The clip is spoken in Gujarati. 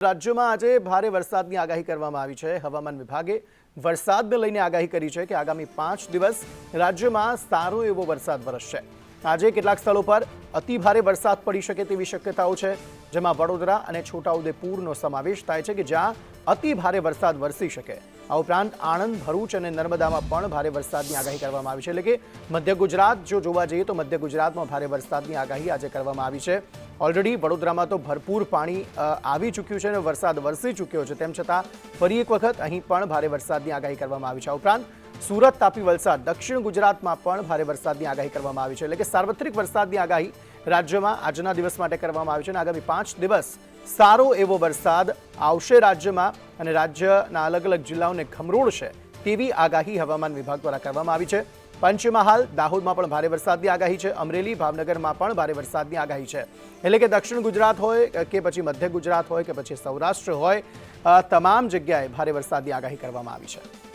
રાજ્યમાં આજે ભારે વરસાદની આગાહી કરવામાં આવી છે. હવામાન વિભાગે વરસાદને લઈને આગાહી કરી છે કે આગામી પાંચ દિવસ રાજ્યમાં સારો એવો વરસાદ વરસશે. આજે કેટલાક સ્થળો પર અતિ ભારે વરસાદ પડી શકે તેવી શક્યતાઓ છે, જેમાં વડોદરા અને છોટાઉદેપુરનો સમાવેશ થાય છે કે જ્યાં અતિ ભારે વરસાદ વરસી શકે. આ ઉપરાંત આણંદ, ભરૂચ અને નર્મદામાં પણ ભારે વરસાદની આગાહી કરવામાં આવી છે. એટલે કે મધ્ય ગુજરાત જો જોવા જઈએ તો મધ્ય ગુજરાતમાં ભારે વરસાદની આગાહી આજે કરવામાં આવી છે. ઓલરેડી વડોદરામાં તો ભરપૂર પાણી આવી ચૂક્યું છે અને વરસાદ વરસી ચૂક્યો છે. તેમ છતાં ફરી એક વખત અહીં પણ ભારે વરસાદની આગાહી કરવામાં આવી છે. ઉપરાંત સુરત તાપી વલસાડ, દક્ષિણ ગુજરાતમાં પણ ભારે વરસાદની આગાહી કરવામાં આવી છે. એટલે કે સાર્વત્રિક વરસાદની આગાહી રાજ્યમાં આજના દિવસ માટે કરવામાં આવી છે અને આગામી પાંચ દિવસ સારો એવો વરસાદ આવશે રાજ્યમાં અને રાજ્યના અલગ અલગ જિલ્લાઓને ખમરોળશે તેવી આગાહી હવામાન વિભાગ દ્વારા કરવામાં આવી છે. પંચમહાલ, દાહોદમાં પણ ભારે વરસાદની આગાહી છે. અમરેલી, ભાવનગરમાં પણ ભારે વરસાદની આગાહી છે. એટલે કે દક્ષિણ ગુજરાત હોય કે પછી મધ્ય ગુજરાત હોય કે પછી સૌરાષ્ટ્ર હોય તમામ જગ્યાએ ભારે વરસાદની આગાહી કરવામાં આવી છે.